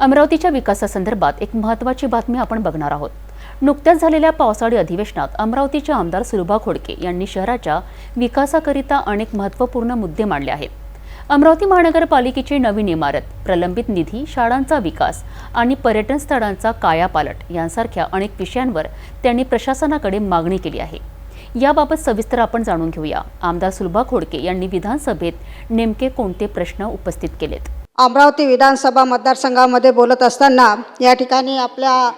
अमरावतीच्या विकासासंदर्भात एक महत्त्वाची बातमी आपण बघणार आहोत. नुकत्याच झालेल्या पावसाळी अधिवेशनात अमरावतीच्या आमदार सुलभा खोडके यांनी शहराच्या विकासाकरिता अनेक महत्त्वपूर्ण मुद्दे मांडले आहेत. अमरावती महानगरपालिकेची नवीन इमारत प्रलंबित निधी शाळांचा विकास आणि पर्यटन स्थळांचा कायापालट यांसारख्या अनेक विषयांवर त्यांनी प्रशासनाकडे मागणी केली आहे. याबाबत सविस्तर आपण जाणून घेऊया. आमदार सुलभा खोडके यांनी विधानसभेत नेमके कोणते प्रश्न उपस्थित केलेत? अमरावती विधानसभा मतदारसंघामध्ये बोलत असताना या ठिकाणी आपल्या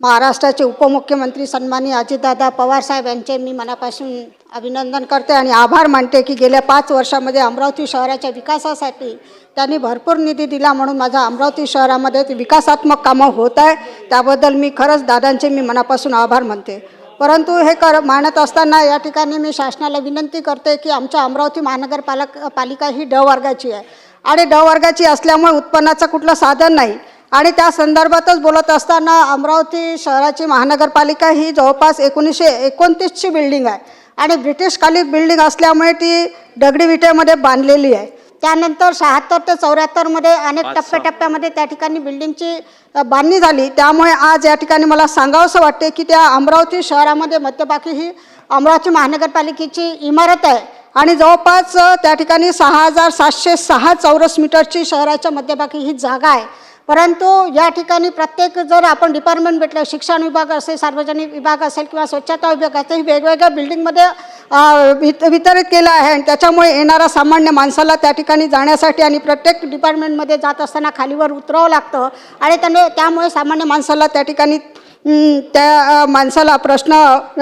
महाराष्ट्राचे उपमुख्यमंत्री सन्मानी अजितदादा पवारसाहेब यांचे मी मनापासून अभिनंदन करते आणि आभार मानते की गेल्या पाच वर्षामध्ये अमरावती शहराच्या विकासासाठी त्यांनी भरपूर निधी दिला म्हणून माझा अमरावती शहरामध्ये ते विकासात्मक कामं होत आहे. त्याबद्दल मी खरंच दादांचे मी मनापासून आभार मानते. परंतु हे कर मानत असताना या ठिकाणी मी शासनाला विनंती करते की आमच्या अमरावती महानगरपालक पालिका ही ड वर्गाची आहे. आणि ड वर्गाची असल्यामुळे उत्पन्नाचं कुठलं साधन नाही. आणि त्या संदर्भातच बोलत असताना अमरावती शहराची महानगरपालिका ही जवळपास एकोणीसशे एकोणतीसची बिल्डिंग आहे. आणि ब्रिटिशकालीन बिल्डिंग असल्यामुळे ती दगडी विटेमध्ये बांधलेली आहे. त्यानंतर शहात्तर ते चौऱ्याहत्तरमध्ये अनेक टप्प्याटप्प्यामध्ये त्या ठिकाणी बिल्डिंगची बांधणी झाली. त्यामुळे आज या ठिकाणी मला सांगावंसं वाटते की त्या अमरावती शहरामध्ये मध्यभागी ही अमरावती महानगरपालिकेची इमारत आहे. आणि जवळपास त्या ठिकाणी सहा हजार सातशे सहा चौरस मीटरची शहराच्या मध्यभागी ही जागा आहे. परंतु या ठिकाणी प्रत्येक जर आपण डिपार्टमेंट भेटलं शिक्षण विभाग असेल सार्वजनिक विभाग असेल किंवा स्वच्छता विभाग असेल वेगवेगळ्या बिल्डिंगमध्ये वितरित केलं आहे आणि त्याच्यामुळे येणारा सामान्य माणसाला त्या ठिकाणी जाण्यासाठी आणि प्रत्येक डिपार्टमेंटमध्ये जात असताना खालीवर उतरावं लागतं आणि त्याने त्यामुळे सामान्य माणसाला त्या ठिकाणी त्या माणसाला प्रश्न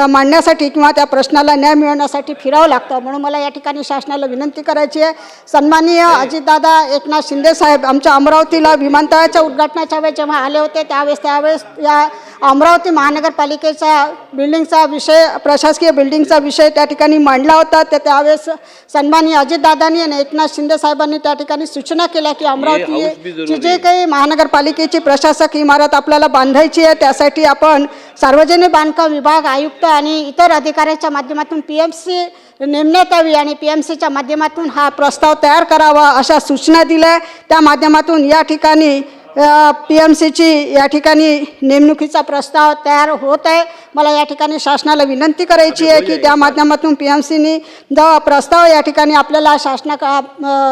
मांडण्यासाठी किंवा त्या प्रश्नाला न्याय मिळवण्यासाठी फिरावं लागतं. म्हणून मला या ठिकाणी शासनाला विनंती करायची आहे. सन्माननीय अजितदादा एकनाथ शिंदे साहेब आमच्या अमरावतीला विमानतळाच्या उद्घाटनाच्या वेळेस जेव्हा आले होते त्यावेळेस त्यावेळेस या अमरावती महानगरपालिकेचा बिल्डिंगचा विषय प्रशासकीय बिल्डिंगचा विषय त्या ठिकाणी मांडला होता. तर त्यावेळेस सन्माननीय अजितदादांनी आणि एकनाथ शिंदे साहेबांनी त्या ठिकाणी सूचना केल्या की अमरावती जे काही महानगरपालिकेची प्रशासक इमारत आपल्याला बांधायची आहे त्यासाठी आपण सार्वजनिक बांधकाम विभाग आयुक्त आणि इतर अधिकाऱ्यांच्या माध्यमातून पी एम सी नेमण्यात यावी आणि पी एम सीच्या माध्यमातून हा प्रस्ताव तयार करावा अशा सूचना दिल्या. त्या माध्यमातून या ठिकाणी पी एम सीची या ठिकाणी नेमणुकीचा प्रस्ताव तयार होत आहे. मला या ठिकाणी शासनाला विनंती करायची आहे की त्या माध्यमातून पी एम सीनी जेव्हा प्रस्ताव या ठिकाणी आपल्याला शासना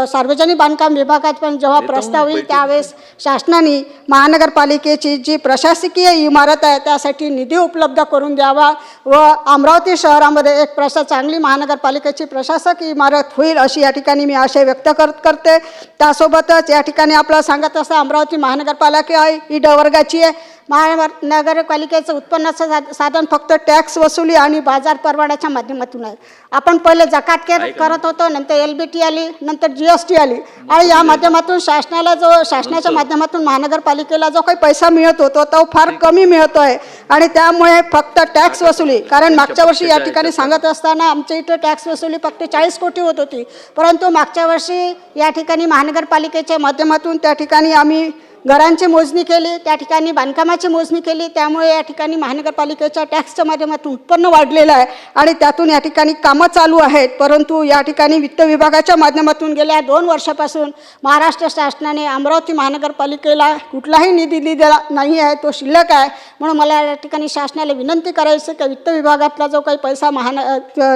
सार्वजनिक बांधकाम विभागात पण जेव्हा प्रस्ताव येईल त्यावेळेस शासनाने महानगरपालिकेची जी प्रशासकीय इमारत आहे त्यासाठी निधी उपलब्ध करून द्यावा व अमरावती शहरामध्ये एक प्रशा चांगली महानगरपालिकेची प्रशासकीय इमारत होईल अशी या ठिकाणी मी आशय व्यक्त कर करते. त्यासोबतच या ठिकाणी आपल्याला सांगत असतं अमरावती महानगरपालिका ही ड वर्गाची आहे. महानगरपालिकेचं उत्पन्नाचं सा- साधन फक्त टॅक्स वसुली आणि बाजार परवाड्याच्या माध्यमातून आहे. आपण पहिले जकात केर करत होतो नंतर एल बी टी आली नंतर जी एस टी आली. आणि या माध्यमातून शासनाला जो शासनाच्या माध्यमातून महानगरपालिकेला जो काही पैसा मिळत होतो तो फार कमी मिळतो आहे आणि त्यामुळे फक्त टॅक्स वसुली. कारण मागच्या वर्षी या ठिकाणी सांगत असताना आमच्या इथं टॅक्स वसुली फक्त चाळीस कोटी होत होती. परंतु मागच्या वर्षी या ठिकाणी महानगरपालिकेच्या माध्यमातून त्या ठिकाणी आम्ही घरांची मोजणी केली त्या ठिकाणी बांधकामाची मोजणी केली त्यामुळे या ठिकाणी महानगरपालिकेच्या टॅक्सच्या माध्यमातून उत्पन्न वाढलेलं आहे आणि त्यातून या ठिकाणी कामं चालू आहेत. परंतु या ठिकाणी वित्त विभागाच्या माध्यमातून गेल्या दोन वर्षापासून महाराष्ट्र शासनाने अमरावती महानगरपालिकेला कुठलाही निधी दिलेला नाही आहे तो शिल्लक आहे. म्हणून मला या ठिकाणी शासनाला विनंती करायची की वित्त विभागातला जो काही पैसा महान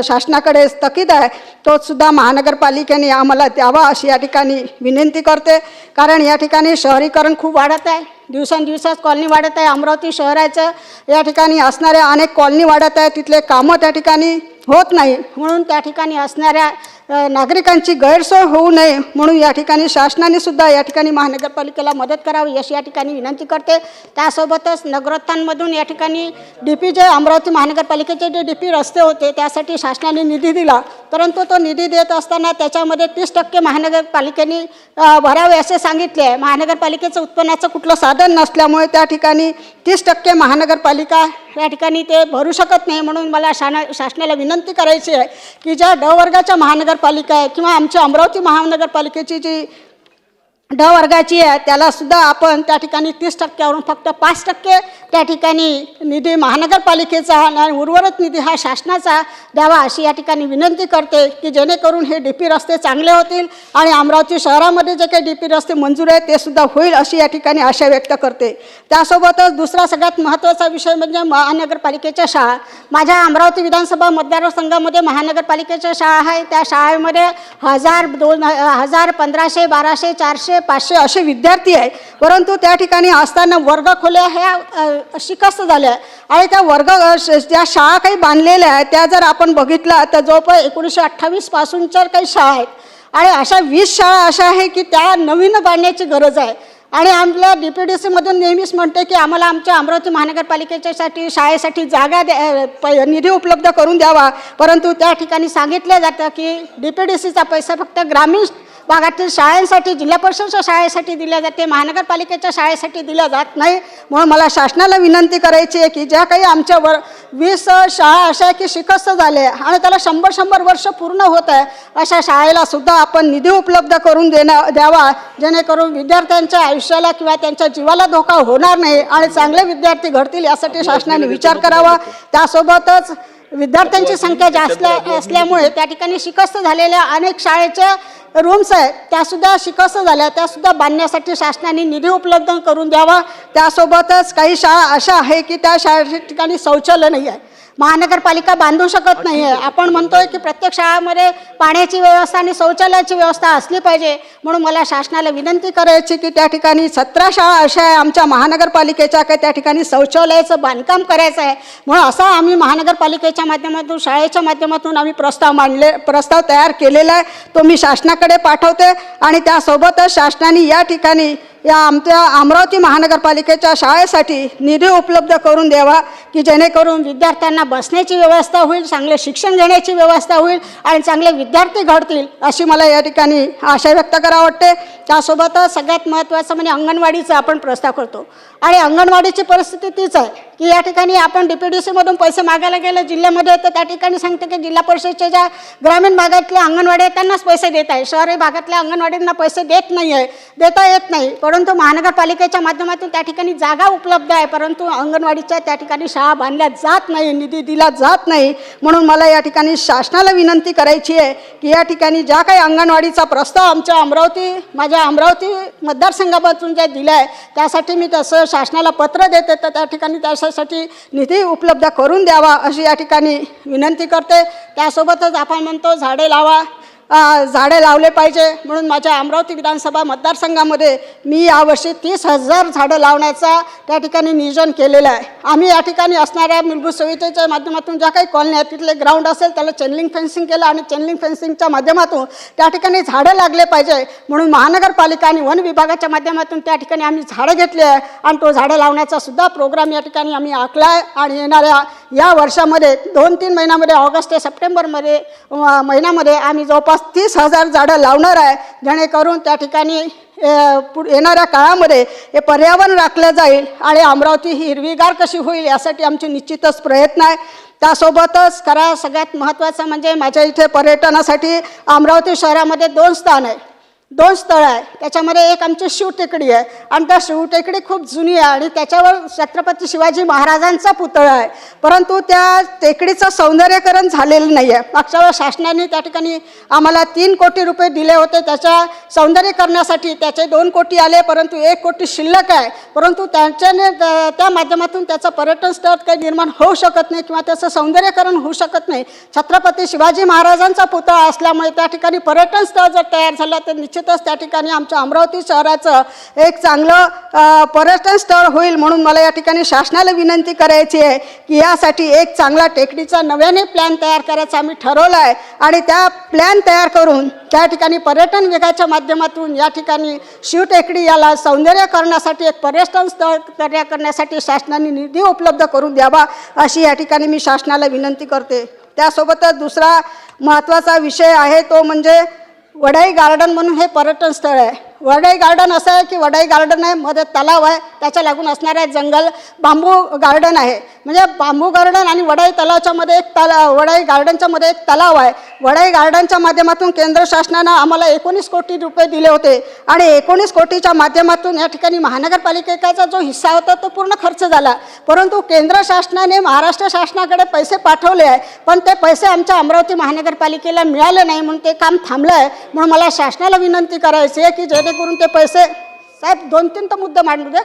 शासनाकडे स्थगित आहे तो सुद्धा महानगरपालिकेने आम्हाला द्यावा अशी या ठिकाणी विनंती करते. कारण या ठिकाणी शहरीकरण खूप वाढत आहे. दिवसांदिवसात कॉलनी वाढत आहे. अमरावती शहराचं या ठिकाणी असणाऱ्या अनेक कॉलनी वाढत आहे. तिथले कामं त्या ठिकाणी होत नाही. म्हणून त्या ठिकाणी असणाऱ्या नागरिकांची गैरसोय होऊ नये म्हणून या ठिकाणी शासनाने सुद्धा या ठिकाणी महानगरपालिकेला मदत करावी अशी या ठिकाणी विनंती करते. त्यासोबतच नगरोत्थानमधून या ठिकाणी डी पी जे अमरावती महानगरपालिकेचे जे डी पी रस्ते होते त्यासाठी शासनाने निधी दिला. परंतु तो निधी देत असताना त्याच्यामध्ये तीस टक्के महानगरपालिकेने भरावे असे सांगितले. आहे महानगरपालिकेचं उत्पन्नाचं कुठलं साधन नसल्यामुळे त्या ठिकाणी तीस टक्के महानगरपालिका या ठिकाणी ते भरू शकत नाही म्हणून मला शाना शासनाला विनंती करायची आहे की ज्या ड वर्गाच्या महानगर महानगरपालिका आहे किंवा आमच्या अमरावती महानगरपालिकेची जी ड वर्गाची आहे त्याला सुद्धा आपण त्या ठिकाणी तीस टक्क्यावरून फक्त पाच टक्के त्या ठिकाणी निधी महानगरपालिकेचा आणि उर्वरित निधी हा शासनाचा द्यावा अशी या ठिकाणी विनंती करते की जेणेकरून हे डी पी रस्ते चांगले होतील आणि अमरावती शहरामध्ये जे काही डी पी रस्ते मंजूर आहेत ते सुद्धा होईल अशी या ठिकाणी आशा व्यक्त करते. त्यासोबतच दुसरा सगळ्यात महत्त्वाचा विषय म्हणजे महानगरपालिकेच्या शाळा. माझ्या अमरावती विधानसभा मतदारसंघामध्ये महानगरपालिकेच्या शाळा आहे त्या शाळेमध्ये हजार दोन हजार पंधराशे बाराशे चारशे पाचशे असे विद्यार्थी आहे परंतु त्या ठिकाणी असताना वर्गखोल्या ह्या शिकस्त झाल्या आणि त्या वर्ग ज्या शाळा काही बांधलेल्या आहेत त्या जर आपण बघितल्या तर जवळपास एकोणीसशे अठ्ठावीसपासूनच्या काही शाळा आहेत. आणि अशा वीस शाळा अशा आहे की त्या नवीन बांधण्याची गरज आहे. आणि आमल्या डी पी डी सीमधून नेहमीच म्हणते की आम्हाला आमच्या अमरावती महानगरपालिकेच्यासाठी शाळेसाठी जागा द्या निधी उपलब्ध करून द्यावा. परंतु त्या ठिकाणी सांगितलं जातं की डी पी डी सीचा पैसा फक्त ग्रामीण भागातील शाळांसाठी जिल्हा परिषदच्या शाळेसाठी दिल्या जाते महानगरपालिकेच्या शाळेसाठी दिल्या जात नाही. म्हणून मला शासनाला विनंती करायची आहे की ज्या काही आमच्या वर वीस शाळा अशा आहे की शिकस्त झाले आणि त्याला शंभर शंभर वर्ष पूर्ण होत आहे अशा शाळेला सुद्धा आपण निधी उपलब्ध करून देणं द्यावा जेणेकरून विद्यार्थ्यांच्या आयुष्याला किंवा त्यांच्या जीवाला धोका होणार नाही आणि चांगले विद्यार्थी घडतील यासाठी शासनाने विचार करावा. त्यासोबतच विद्यार्थ्यांची संख्या जास्त असल्यामुळे त्या ठिकाणी शिकस्त झालेल्या अनेक शाळेच्या रूम्स आहेत. त्यासुद्धा शिकस्त झाल्या. त्यासुद्धा बांधण्यासाठी शासनाने निधी उपलब्ध करून द्यावा. त्यासोबतच काही शाळा अशा आहे की त्या शाळे ठिकाणी शौचालय नाही आहे. महानगरपालिका बांधू शकत नाही आहे आपण म्हणतोय की प्रत्येक शाळामध्ये पाण्याची व्यवस्था आणि शौचालयाची व्यवस्था असली पाहिजे. म्हणून मला शासनाला विनंती करायची की त्या ठिकाणी सतरा शाळा अशा आहे आमच्या महानगरपालिकेच्या काही त्या ठिकाणी शौचालयाचं बांधकाम करायचं आहे. म्हणून असा आम्ही महानगरपालिकेच्या माध्यमातून शाळेच्या माध्यमातून आम्ही प्रस्ताव मांडले प्रस्ताव तयार केलेला आहे. तो मी शासनाकडे पाठवते आणि त्यासोबतच शासनाने या ठिकाणी या आमच्या अमरावती महानगरपालिकेच्या शाळेसाठी निधी उपलब्ध करून द्यावा की जेणेकरून विद्यार्थ्यांना बसण्याची व्यवस्था होईल चांगले शिक्षण घेण्याची व्यवस्था होईल आणि चांगले विद्यार्थी घडतील अशी मला या ठिकाणी आशा व्यक्त करावं वाटते. त्यासोबतच सगळ्यात महत्त्वाचं म्हणजे अंगणवाडीचा आपण प्रस्ताव करतो. आणि अंगणवाडीची परिस्थिती तीच आहे की या ठिकाणी आपण डी पी डी सीमधून पैसे मागायला गेलं जिल्ह्यामध्ये तर त्या ठिकाणी सांगते की जिल्हा परिषदच्या ज्या ग्रामीण भागातल्या अंगणवाडी त्यांनाच पैसे देत आहे. शहरी भागातल्या अंगणवाडींना पैसे देत नाही आहे देता येत नाही. परंतु महानगरपालिकेच्या माध्यमातून त्या ठिकाणी जागा उपलब्ध आहे परंतु अंगणवाडीच्या त्या ठिकाणी शाळा बांधल्या जात नाही निधी दिला जात नाही. म्हणून मला या ठिकाणी शासनाला विनंती करायची आहे की या ठिकाणी ज्या काही अंगणवाडीचा प्रस्ताव आमच्या अमरावती माझ्या अमरावती मतदारसंघापासून ज्या दिला आहे त्यासाठी मी तसं शासनाला पत्र देते तर त्या ठिकाणी त्याच्यासाठी निधी उपलब्ध करून द्यावा अशी या ठिकाणी विनंती करते. त्यासोबतच आपण म्हणतो झाडे लावा झाडे लावले पाहिजे. म्हणून माझ्या अमरावती विधानसभा मतदारसंघामध्ये मी यावर्षी तीस हजार झाडं लावण्याचा त्या ठिकाणी नियोजन केलेलं आहे. आम्ही या ठिकाणी असणाऱ्या मूलभूत सुविधेच्या माध्यमातून ज्या काही कॉलनी आहेत तिथले ग्राउंड असेल त्याला चेनलिंग फेन्सिंग केलं आणि चेनलिंग फेन्सिंगच्या माध्यमातून त्या ठिकाणी झाडं लागले पाहिजे. म्हणून महानगरपालिका आणि वन विभागाच्या माध्यमातून त्या ठिकाणी आम्ही झाडं घेतली आहे आणि तो झाडं लावण्याचा सुद्धा प्रोग्राम या ठिकाणी आम्ही आखला आहे आणि येणाऱ्या या वर्षामध्ये दोन तीन महिन्यामध्ये ऑगस्ट ते सप्टेंबरमध्ये महिन्यामध्ये आम्ही जवळपास तीस हजार झाडं लावणार आहे. जेणेकरून त्या ठिकाणी येणाऱ्या काळामध्ये हे पर्यावरण राखलं जाईल आणि अमरावती ही हिरवीगार कशी होईल यासाठी आमचे निश्चितच प्रयत्न आहे. त्यासोबतच खरा सगळ्यात महत्त्वाचं म्हणजे माझ्या इथे पर्यटनासाठी अमरावती शहरामध्ये दोन स्थान आहे. दोन स्थळं आहे. त्याच्यामध्ये एक आमची शिवटेकडी आहे. आणि त्या शिवटेकडी खूप जुनी आहे आणि त्याच्यावर छत्रपती शिवाजी महाराजांचा पुतळा आहे. परंतु त्या टेकडीचं सौंदर्यकरण झालेलं नाही आहे मागच्या वेळेस शासनाने त्या ठिकाणी आम्हाला तीन कोटी रुपये दिले होते. त्याच्या सौंदर्यकरणासाठी त्याचे दोन कोटी आले परंतु एक कोटी शिल्लक आहे. परंतु त्यांच्याने त्या माध्यमातून त्याचं पर्यटन स्थळ काही निर्माण होऊ शकत नाही किंवा त्याचं सौंदर्यकरण होऊ शकत नाही. छत्रपती शिवाजी महाराजांचा पुतळा असल्यामुळे त्या ठिकाणी पर्यटन स्थळ जर तयार झालं तर निश्चित निश्चितच त्या ठिकाणी आमच्या अमरावती शहराचं एक चांगलं पर्यटन स्थळ होईल म्हणून मला या ठिकाणी शासनाला विनंती करायची आहे की यासाठी एक चांगला टेकडीचा नव्याने प्लॅन तयार करायचा आम्ही ठरवलं आहे. आणि त्या प्लॅन तयार करून त्या ठिकाणी पर्यटन विभागाच्या माध्यमातून या ठिकाणी शिवटेकडी याला सौंदर्यकरणासाठी एक पर्यटन स्थळ तयार करण्यासाठी शासनाने निधी उपलब्ध करून द्यावा अशी या ठिकाणी मी शासनाला विनंती करते. त्यासोबतच दुसरा महत्त्वाचा विषय आहे तो म्हणजे वडाई गार्डन म्हणून हे पर्यटन स्थळ आहे. वडाई गार्डन असं आहे की वडाई गार्डन आहे मध्ये तलाव आहे त्याच्या लागून असणारं जंगल बांबू गार्डन आहे. म्हणजे बांबू गार्डन आणि वडाई तलावच्या मध्ये एक तला वडाई गार्डनच्या मध्ये एक तलाव आहे. वडाई गार्डनच्या माध्यमातून केंद्र शासनानं आम्हाला एकोणीस कोटी रुपये दिले होते आणि एकोणीस कोटीच्या माध्यमातून या ठिकाणी महानगरपालिकेचा जो हिस्सा होता तो पूर्ण खर्च झाला. परंतु केंद्र शासनाने महाराष्ट्र शासनाकडे पैसे पाठवले आहे पण ते पैसे आमच्या अमरावती महानगरपालिकेला मिळाले नाही म्हणून ते काम थांबलं आहे म्हणून मला शासनाला विनंती करायची आहे की जेणेकरून ते पैसे साहेब दोन तीन तर मुद्दे मांडू दे.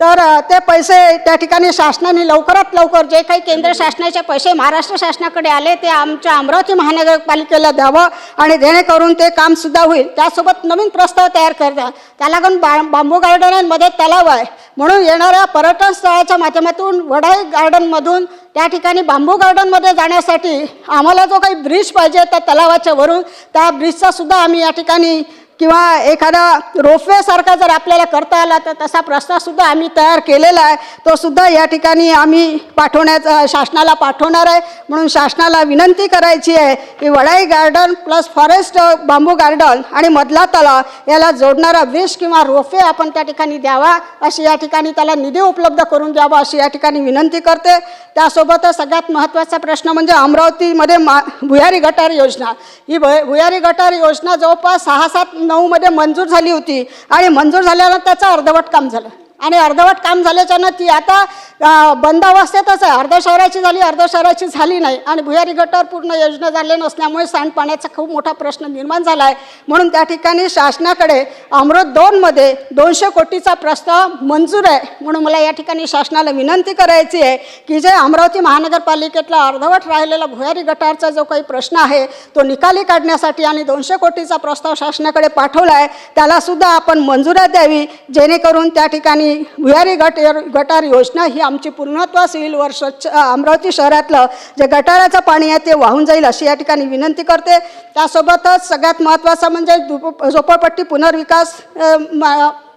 तर ते पैसे त्या ठिकाणी शासनाने लवकरात लवकर जे काही केंद्र शासनाचे पैसे महाराष्ट्र शासनाकडे आले ते आमच्या अमरावती महानगरपालिकेला द्यावं आणि जेणेकरून ते कामसुद्धा होईल. त्यासोबत नवीन प्रस्ताव तयार करतात त्याला पण बा बांबू गार्डनमध्ये तलाव आहे. म्हणून येणाऱ्या पर्यटन स्थळाच्या माध्यमातून वडाई गार्डनमधून त्या ठिकाणी बांबू गार्डनमध्ये जाण्यासाठी आम्हाला जो काही ब्रिज पाहिजे त्या तलावाच्या वरून त्या ब्रिजचा सुद्धा आम्ही या ठिकाणी किंवा एखादा रोपवेसारखा जर आपल्याला करता आला तर तसा प्रस्तावसुद्धा आम्ही तयार केलेला आहे. तो सुद्धा या ठिकाणी आम्ही पाठवण्याचा शासनाला पाठवणार आहे. म्हणून शासनाला विनंती करायची आहे की वडाई garden plus forest bamboo garden आणि मधला तलाव याला जोडणारा विष किंवा रोपवे आपण त्या ठिकाणी द्यावा अशी या ठिकाणी त्याला निधी उपलब्ध करून द्यावा अशी या ठिकाणी विनंती करते. त्यासोबतच सगळ्यात महत्त्वाचा प्रश्न म्हणजे अमरावतीमध्ये मा भुयारी गटार योजना. ही भुयारी गटार योजना जवळपास सहा सात नऊमध्ये मंजूर झाली होती. आणि मंजूर झाल्यानं त्याचं अर्धवट काम झालं. आणि अर्धवट काम झाल्याच्यानं ती आता बंदावस्थेतच बंद अवस्थेतच आहे. अर्ध्या शहराची झाली अर्ध्या शहराची झाली नाही. आणि भुयारी गटावर पूर्ण योजना झाले नसल्यामुळे सांडपाण्याचा खूप मोठा प्रश्न निर्माण झाला आहे. म्हणून त्या ठिकाणी शासनाकडे अमृत दोनमध्ये दोनशे कोटीचा प्रस्ताव मंजूर आहे. म्हणून मला या ठिकाणी शासनाला विनंती करायची आहे की जे अमरावती महानगरपालिकेतला अर्धवट राहिलेला भुयारी गटारचा जो काही प्रश्न आहे तो निकाली काढण्यासाठी आणि दोनशे कोटीचा प्रस्ताव शासनाकडे पाठवला आहे त्यालासुद्धा आपण मंजुऱ्या द्यावी. जेणेकरून त्या ठिकाणी भुयारी गट गटार योजना ही आमची पूर्णत्वास येईल वर स्वच्छ अमरावती शहरातलं जे गटाराचं पाणी आहे ते वाहून जाईल अशी या ठिकाणी विनंती करते. त्यासोबतच सगळ्यात महत्त्वाचा म्हणजे दुप झोपडपट्टी पुनर्विकास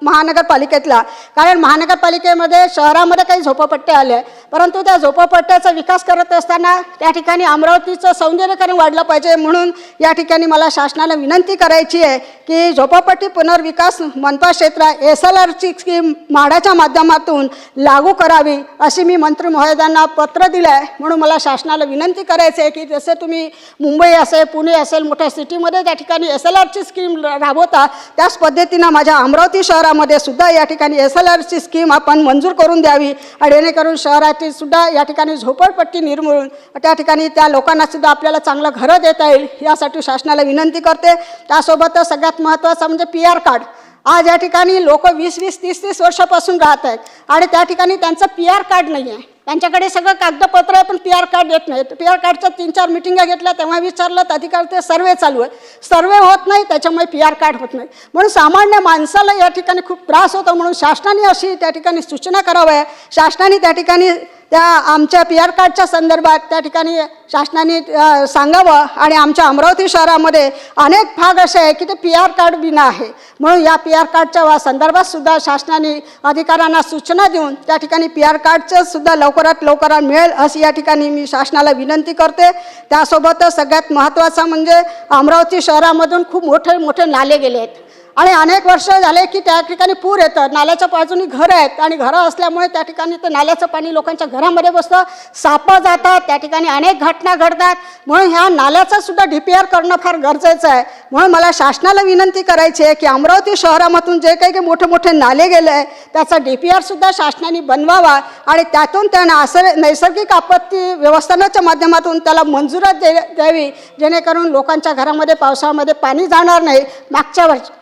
महानगरपालिकेतला. कारण महानगरपालिकेमध्ये शहरामध्ये काही झोपडपट्ट्या आल्या. आहे परंतु त्या झोपडपट्ट्याचा विकास करत असताना त्या ठिकाणी अमरावतीचं सौंदर्यकरण वाढलं पाहिजे म्हणून या ठिकाणी मला शासनाला विनंती करायची आहे की झोपडपट्टी पुनर्विकास मनपा क्षेत्र एस एल आरची स्कीम म्हाडाच्या माध्यमातून लागू करावी अशी मी मंत्री महोदयांना पत्र दिलं आहे म्हणून मला शासनाला विनंती करायची आहे की जसे तुम्ही मुंबई असेल पुणे असेल मोठ्या सिटीमध्ये त्या ठिकाणी एस एल आरची स्कीम राबवता त्याच पद्धतीनं माझ्या अमरावती शहरामध्ये सुद्धा या ठिकाणी एस एल आरची स्कीम आपण मंजूर करून द्यावी आणि जेणेकरून शहरात शहरातील सुद्धा या ठिकाणी झोपडपट्टी निर्मूलन त्या ठिकाणी त्या लोकांना सुद्धा आपल्याला चांगलं घरं देता येईल यासाठी शासनाला विनंती करते. त्यासोबतच सगळ्यात महत्त्वाचं म्हणजे पी आर कार्ड आज या ठिकाणी लोक वीस वीस तीस तीस वर्षापासून राहत आहेत आणि त्या ठिकाणी त्यांचं पी आर कार्ड नाही आहे त्यांच्याकडे सगळं कागदपत्र आहे पण पी आर कार्ड येत नाही पी आर कार्डच्या तीन चार मिटिंगा घेतल्या तेव्हा विचारलं तर अधिकार ते सर्वे चालू आहे. सर्वे होत नाही त्याच्यामुळे पी आर कार्ड होत नाही. म्हणून सामान्य माणसाला या ठिकाणी खूप त्रास होतो म्हणून शासनाने अशी त्या ठिकाणी सूचना कराव्या शासनाने त्या ठिकाणी त्या आमच्या पी आर कार्डच्या संदर्भात त्या ठिकाणी शासनाने सांगावं आणि आमच्या अमरावती शहरामध्ये अनेक भाग असे आहे की ते पी आर कार्ड बिना आहे. म्हणून या पी आर कार्डच्या वा- संदर्भात सुद्धा शासनाने अधिकाऱ्यांना सूचना देऊन त्या ठिकाणी पी आर कार्डचं सुद्धा लवकरात लवकरात मिळेल अशी या ठिकाणी मी शासनाला विनंती करते. त्यासोबतच सगळ्यात महत्त्वाचं म्हणजे अमरावती शहरामधून खूप मोठे मोठे नाले गेले आहेत. आणि अनेक वर्ष झाले की त्या ठिकाणी पूर येतं नाल्याच्या बाजूनी घरं आहेत आणि घरं असल्यामुळे त्या ठिकाणी ते नाल्याचं पाणी लोकांच्या घरामध्ये बसतं. सापं जातात त्या ठिकाणी अनेक घटना घडतात. म्हणून ह्या नाल्याचं सुद्धा डी पी आर करणं फार गरजेचं आहे. म्हणून मला शासनाला विनंती करायची आहे की अमरावती शहरामधून जे काही काही मोठे मोठे नाले गेले आहे त्याचा डी पी आरसुद्धा शासनाने बनवावा आणि त्यातून त्यांना असं नैसर्गिक आपत्ती व्यवस्थानाच्या माध्यमातून त्याला मंजुऱ्या दे द्यावी जेणेकरून लोकांच्या घरामध्ये पावसाळ्यामध्ये पाणी जाणार नाही. मागच्या वर्षी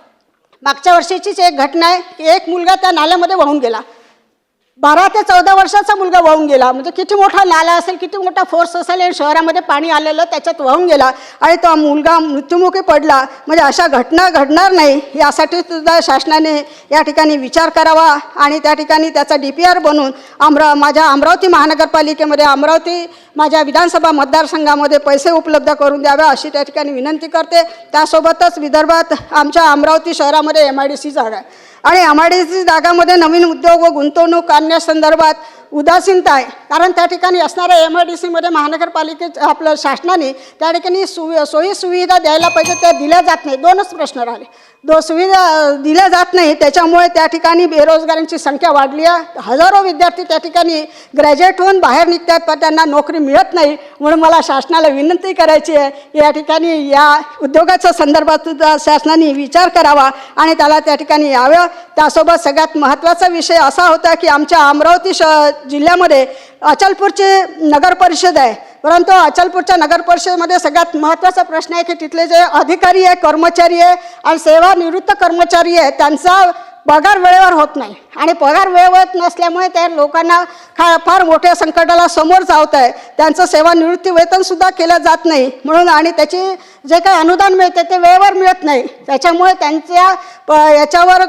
मागच्या वर्षीचीच एक घटना आहे की एक मुलगा त्या नाल्यामध्ये वाहून गेला. बारा ते चौदा वर्षाचा मुलगा वाहून गेला. म्हणजे किती मोठा नाला असेल किती मोठा फोर्स असेल आणि शहरामध्ये पाणी आलेलं त्याच्यात वाहून गेला आणि तो मुलगा मृत्युमुखी पडला. म्हणजे अशा घटना घडणार नाही यासाठी सुद्धा शासनाने या ठिकाणी विचार करावा आणि त्या ठिकाणी त्याचा डी पी आर बनवून अमरा माझ्या अमरावती महानगरपालिकेमध्ये अमरावती माझ्या विधानसभा मतदारसंघामध्ये पैसे उपलब्ध करून द्याव्या अशी त्या ठिकाणी विनंती करते. त्यासोबतच विदर्भात आमच्या अमरावती शहरामध्ये एम आय डी सी जागा आहे. आणि एम आय डी सी जागामध्ये नवीन उद्योग व गुंतवणूक आणण्यासंदर्भात उदासीनता आहे कारण त्या ठिकाणी असणाऱ्या एम आय डी सीमध्ये महानगरपालिके आपलं शासनाने त्या ठिकाणी सु सोयी सुविधा द्यायला पाहिजे त्या दिल्या जात नाही. दोनच प्रश्न राहिले. दो सुविधा दिल्या जात नाही त्याच्यामुळे त्या ठिकाणी बेरोजगारांची संख्या वाढली आहे. हजारो विद्यार्थी त्या ठिकाणी ग्रॅज्युएट होऊन बाहेर निघतात पण त्यांना नोकरी मिळत नाही म्हणून मला शासनाला विनंती करायची आहे या ठिकाणी या उद्योगाच्या संदर्भात सुद्धा शासनाने विचार करावा आणि त्याला त्या ठिकाणी यावं. त्यासोबत सगळ्यात महत्त्वाचा विषय असा होता की आमच्या अमरावती श जिल्ह्यामध्ये अचलपूरची नगर परिषद आहे. परंतु अचलपूरच्या नगर परिषदेमध्ये सगळ्यात महत्त्वाचा प्रश्न आहे की तिथले जे अधिकारी आहे कर्मचारी आहे आणि सेवानिवृत्त कर्मचारी आहे त्यांचा पगार वेळेवर होत नाही. आणि पगार वेळेवर नसल्यामुळे त्या लोकांना खा फार मोठ्या संकटाला समोर जावत आहे त्यांचं सेवानिवृत्ती वेतनसुद्धा केलं जात नाही. म्हणून आणि त्याची जे काही अनुदान मिळते ते वेळेवर मिळत नाही. त्याच्यामुळे त्यांच्या प याच्यावर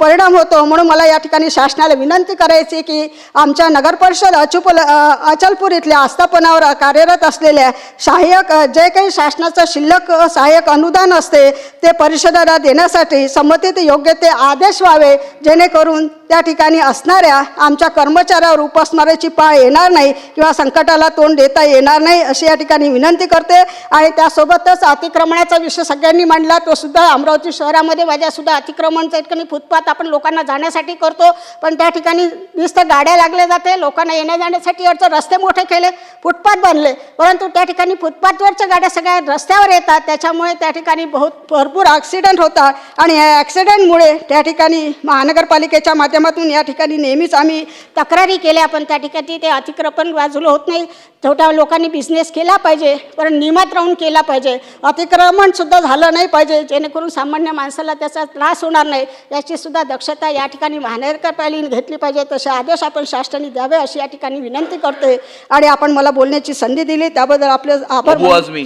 परिणाम होतो. म्हणून मला या ठिकाणी शासनाला विनंती करायची की आमच्या नगर परिषद अचुपल अचलपूर इथल्या आस्थापनावर कार्यरत असलेल्या सहाय्यक जे काही शासनाचं शिल्लक सहाय्यक अनुदान असते ते परिषदेला देण्यासाठी संमतीत योग्य ते आदेश व्हावे. जेणेकरून त्या ठिकाणी असणाऱ्या आमच्या कर्मचाऱ्यावर उपासमाराची पाळ येणार नाही किंवा संकटाला तोंड देता येणार नाही अशी या ठिकाणी विनंती करते. आणि त्यासोबतच अतिक्रमणाचा विषय सगळ्यांनी मांडला तो सुद्धा अमरावती शहरामध्ये माझ्यासुद्धा अतिक्रमणचं ठिकाणी फुटपाथ आपण लोकांना जाण्यासाठी करतो. पण त्या ठिकाणी नुसतं गाड्या लागल्या जाते लोकांना येण्या जाण्यासाठी अडचण रस्ते मोठे केले फुटपाथ बांधले परंतु त्या ठिकाणी फुटपाथवरच्या गाड्या सगळ्या रस्त्यावर येतात त्याच्यामुळे त्या ठिकाणी बहुत भरपूर ॲक्सिडेंट होतात. आणि या ॲक्सिडेंटमुळे त्या ठिकाणी महानगरपालिकेच्या माध्यमातून या ठिकाणी नेहमीच आम्ही तक्रारी केल्या पण त्या ठिकाणी ते अतिक्रमण बाजूला होत नाही. छोट्या लोकांनी बिझनेस केला पाहिजे पण नियमात राहून केला पाहिजे. अतिक्रमणसुद्धा झालं नाही पाहिजे. जेणेकरून सामान्य माणसाला त्याचा त्रास होणार नाही. याची सुद्धा दक्षता या ठिकाणी महानगरपालिकेने घेतली पाहिजे. तसे आदेश आपण शासनाने द्यावे अशी या ठिकाणी विनंती करते आणि आपण मला बोलण्याची संधी दिली. त्याबद्दल आपले आभार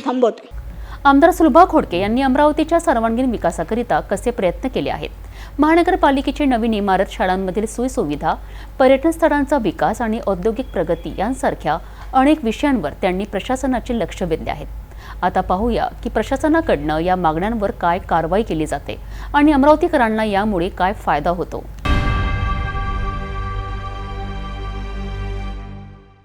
थांबवते आमदार सुलभा खोडके यांनी अमरावतीच्या सर्वांगीण विकासाकरिता कसे प्रयत्न केले आहेत? महानगरपालिकेची नवीन इमारत शाळांमधील सोयीसुविधा पर्यटन स्थळांचा विकास आणि औद्योगिक प्रगती यांसारख्या अनेक विषयांवर त्यांनी प्रशासनाचे लक्ष वेधले आहेत आता पाहूया की प्रशासनाकडनं या मागण्यांवर काय कारवाई केली जाते आणि अमरावतीकरांना यामुळे काय फायदा होतो.